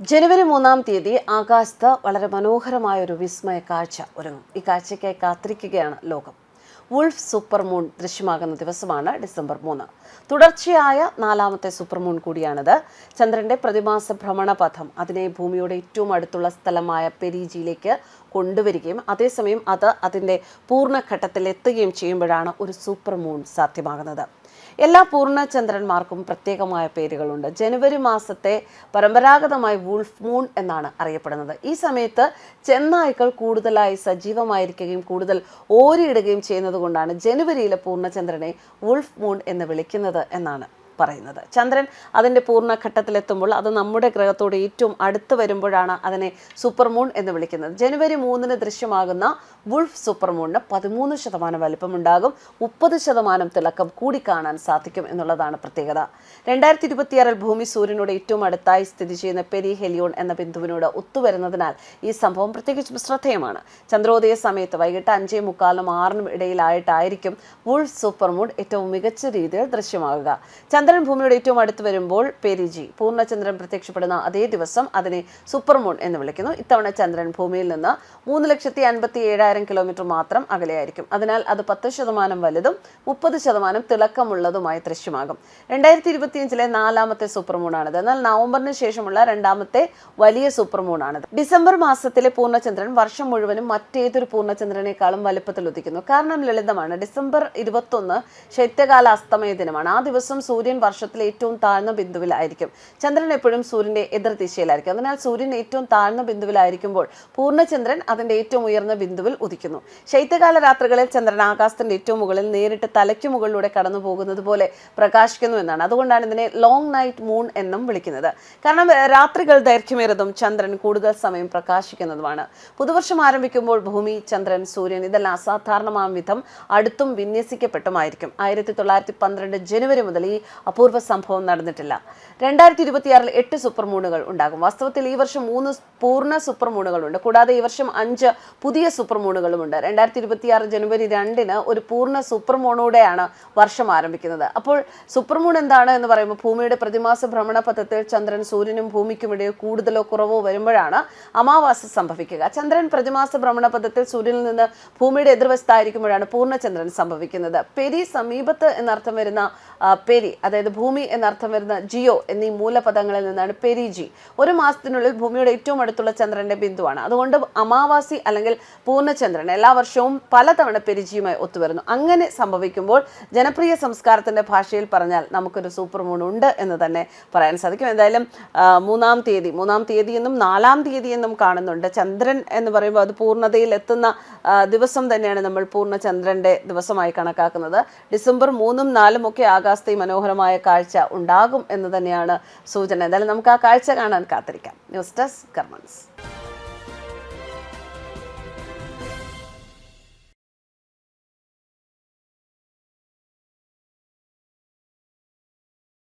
ജനുവരി മൂന്നാം തീയതി ആകാശത്ത് വളരെ മനോഹരമായ ഒരു വിസ്മയ കാഴ്ച ഒരുങ്ങും. ഈ കാഴ്ചയ്ക്കായി കാത്തിരിക്കുകയാണ് ലോകം. വുൾഫ് സൂപ്പർ മൂൺ ദൃശ്യമാകുന്ന ദിവസമാണ് ഡിസംബർ മൂന്ന്. തുടർച്ചയായ നാലാമത്തെ സൂപ്പർ മൂൺ കൂടിയാണിത്. ചന്ദ്രന്റെ പ്രതിമാസ ഭ്രമണപഥം അതിനെ ഭൂമിയുടെ ഏറ്റവും അടുത്തുള്ള സ്ഥലമായ പെരീജിയിലേക്ക് കൊണ്ടുവരികയും അതേസമയം അത് അതിന്റെ പൂർണഘട്ടത്തിൽ എത്തുകയും ചെയ്യുമ്പോഴാണ് ഒരു സൂപ്പർ മൂൺ സാധ്യമാകുന്നത്. എല്ലാ പൂർണചന്ദ്രന്മാർക്കും പ്രത്യേകമായ പേരുകളുണ്ട്. ജനുവരി മാസത്തെ പരമ്പരാഗതമായി വുൾഫ് മൂൺ എന്നാണ് അറിയപ്പെടുന്നത്. ഈ സമയത്ത് ചെന്നായ്ക്കൾ കൂടുതലായി സജീവമായിരിക്കുകയും കൂടുതൽ ഓരിയിടുകയും ചെയ്യുന്നത് കൊണ്ടാണ് ജനുവരിയിലെ പൂർണചന്ദ്രനെ വുൾഫ് മൂൺ എന്ന് വിളിക്കുന്നത് എന്നാണ്. പറയുന്നത്. ചന്ദ്രൻ അതിന്റെ പൂർണഘട്ടത്തിലെത്തുമ്പോൾ അത് നമ്മുടെ ഗ്രഹത്തോട് ഏറ്റവും അടുത്ത് വരുമ്പോഴാണ് അതിനെ സൂപ്പർമൂൺ എന്ന് വിളിക്കുന്നത്. ജനുവരി മൂന്നിന് ദൃശ്യമാകുന്ന വുൾഫ് സൂപ്പർമൂണിന് പതിമൂന്ന് ശതമാനം വലിപ്പമുണ്ടാകും. മുപ്പത് ശതമാനം തിളക്കം കൂടി കാണാൻ സാധിക്കും എന്നുള്ളതാണ് പ്രത്യേകത. രണ്ടായിരത്തി ഇരുപത്തിയാറിൽ ഭൂമി സൂര്യനോട് ഏറ്റവും അടുത്തായി സ്ഥിതി ചെയ്യുന്ന പെരി ഹെലിയോൺ എന്ന ബിന്ദുവിനോട് ഒത്തുവരുന്നതിനാൽ ഈ സംഭവം പ്രത്യേകിച്ചും ശ്രദ്ധേയമാണ്. ചന്ദ്രോദയ സമയത്ത് വൈകിട്ട് അഞ്ചേ മുക്കാലും ആറിനും ഇടയിലായിട്ടായിരിക്കും വുൾഫ് സൂപ്പർമൂൺ ഏറ്റവും മികച്ച രീതിയിൽ ദൃശ്യമാകുക. ചന്ദ്രൻ ഭൂമിയുടെ ഏറ്റവും അടുത്ത് വരുമ്പോൾ പെരിജി. പൂർണചന്ദ്രൻ പ്രത്യക്ഷപ്പെടുന്ന അതേ ദിവസം അതിനെ സൂപ്പർമൂൺ എന്ന് വിളിക്കുന്നു. ഇത്തവണ ചന്ദ്രൻ ഭൂമിയിൽ നിന്ന് മൂന്ന് ലക്ഷത്തി അൻപത്തി ഏഴായിരം കിലോമീറ്റർ മാത്രം അകലെയായിരിക്കും. അതിനാൽ അത് പത്ത് ശതമാനം വലുതും മുപ്പത് ശതമാനം തിളക്കമുള്ളതുമായി ദൃശ്യമാകും. രണ്ടായിരത്തി ഇരുപത്തിയഞ്ചിലെ നാലാമത്തെ സൂപ്പർമൂണാണിത്. എന്നാൽ നവംബറിന് ശേഷമുള്ള രണ്ടാമത്തെ വലിയ സൂപ്പർമൂണാണിത്. ഡിസംബർ മാസത്തിലെ പൂർണചന്ദ്രൻ വർഷം മുഴുവനും മറ്റേതൊരു പൂർണചന്ദ്രനേക്കാളും വലുപ്പത്തിൽ ഉദിക്കുന്നു. കാരണം ലളിതമാണ് ഡിസംബർ ഇരുപത്തൊന്ന് ശൈത്യകാല അസ്തമയ ദിനമാണ്. ആ ദിവസം സൂര്യൻ വർഷത്തിലെ ഏറ്റവും താഴ്ന്ന ബിന്ദുവിലായിരിക്കും. ചന്ദ്രൻ എപ്പോഴും സൂര്യന്റെ എതിർ ദിശയിലായിരിക്കും. അതിനാൽ സൂര്യൻ ഏറ്റവും താഴ്ന്ന ബിന്ദുവിലായിരിക്കുമ്പോൾ പൂർണചന്ദ്രൻ അതിന്റെ ഏറ്റവും ഉയർന്ന ബിന്ദുവിൽ ഉദിക്കുന്നു. ശൈത്യകാല രാത്രികളിൽ ചന്ദ്രൻ ആകാശത്തിന്റെ ഏറ്റവും മുകളിൽ നേരിട്ട് തലയ്ക്ക് മുകളിലൂടെ കടന്നു പോകുന്നത് പോലെ പ്രകാശിക്കുന്നു എന്നാണ്. അതുകൊണ്ടാണ് ഇതിനെ ലോങ് നൈറ്റ് മൂൺ എന്നും വിളിക്കുന്നത്. കാരണം രാത്രികൾ ദൈർഘ്യമേറിയതും ചന്ദ്രൻ കൂടുതൽ സമയം പ്രകാശിക്കുന്നതുമാണ്. പുതുവർഷം ആരംഭിക്കുമ്പോൾ ഭൂമി ചന്ദ്രൻ സൂര്യൻ ഇതെല്ലാം അസാധാരണമാം വിധം അടുത്തും വിന്യസിക്കപ്പെട്ടുമായിരിക്കും. ആയിരത്തി തൊള്ളായിരത്തി പന്ത്രണ്ട് ജനുവരി മുതൽ ഈ അപൂർവ സംഭവം നടന്നിട്ടില്ല. രണ്ടായിരത്തി ഇരുപത്തിയാറിൽ എട്ട് സൂപ്പർ മൂണുകൾ ഉണ്ടാകും. വാസ്തവത്തിൽ ഈ വർഷം മൂന്ന് പൂർണ സൂപ്പർ മൂണുകളുണ്ട്. കൂടാതെ ഈ വർഷം അഞ്ച് പുതിയ സൂപ്പർ മൂണുകളുമുണ്ട്. രണ്ടായിരത്തി ഇരുപത്തിയാറ് ജനുവരി രണ്ടിന് ഒരു പൂർണ സൂപ്പർ മൂണോടെയാണ് വർഷം ആരംഭിക്കുന്നത്. അപ്പോൾ സൂപ്പർ മൂൺ എന്താണ് എന്ന് പറയുമ്പോൾ ഭൂമിയുടെ പ്രതിമാസ ഭ്രമണപഥത്തിൽ ചന്ദ്രൻ സൂര്യനും ഭൂമിക്കും ഇടയിൽ കൂടുതലോ കുറവോ വരുമ്പോഴാണ് അമാവാസ സംഭവിക്കുക. ചന്ദ്രൻ പ്രതിമാസ ഭ്രമണപഥത്തിൽ സൂര്യനിൽ നിന്ന് ഭൂമിയുടെ എതിർവശത്തായിരിക്കുമ്പോഴാണ് പൂർണചന്ദ്രൻ സംഭവിക്കുന്നത്. പെരി സമീപത്ത് എന്നർത്ഥം വരുന്ന പെരി പെരി അതായത് ഭൂമി എന്നർത്ഥം വരുന്ന ജിയോ എന്നീ മൂലപദങ്ങളിൽ നിന്നാണ് പെരിജി ഒരു മാസത്തിനുള്ളിൽ ഭൂമിയുടെ ഏറ്റവും അടുത്തുള്ള ചന്ദ്രന്റെ ബിന്ദുവാണ്. അതുകൊണ്ട് അമാവാസി അല്ലെങ്കിൽ പൂർണചന്ദ്രൻ എല്ലാ വർഷവും പലതവണ പെരിജിയുമായി ഒത്തുവരുന്നു. അങ്ങനെ സംഭവിക്കുമ്പോൾ ജനപ്രിയ സംസ്കാരത്തിന്റെ ഭാഷയിൽ പറഞ്ഞാൽ നമുക്കൊരു സൂപ്പർ മൂൺ ഉണ്ട് എന്ന് തന്നെ പറയാൻ സാധിക്കും. എന്തായാലും മൂന്നാം തീയതി മൂന്നാം തീയതി എന്നും നാലാം തീയതി എന്നും കാണുന്നുണ്ട്. ചന്ദ്രൻ എന്ന് പറയുമ്പോൾ അത് പൂർണതയിൽ എത്തുന്ന ദിവസം തന്നെയാണ് നമ്മൾ പൂർണചന്ദ്രന്റെ ദിവസമായി കണക്കാക്കുന്നത്. ഡിസംബർ മൂന്നും നാലും ഒക്കെ ആകാശത്തെ ഈ മനോഹരമായ കാഴ്ച ഉണ്ടാകും എന്ന് തന്നെയാണ് സൂചന. എന്തായാലും നമുക്ക് ആ കാഴ്ച കാണാൻ കാത്തിരിക്കാം. News desk കർമ്മൻസ്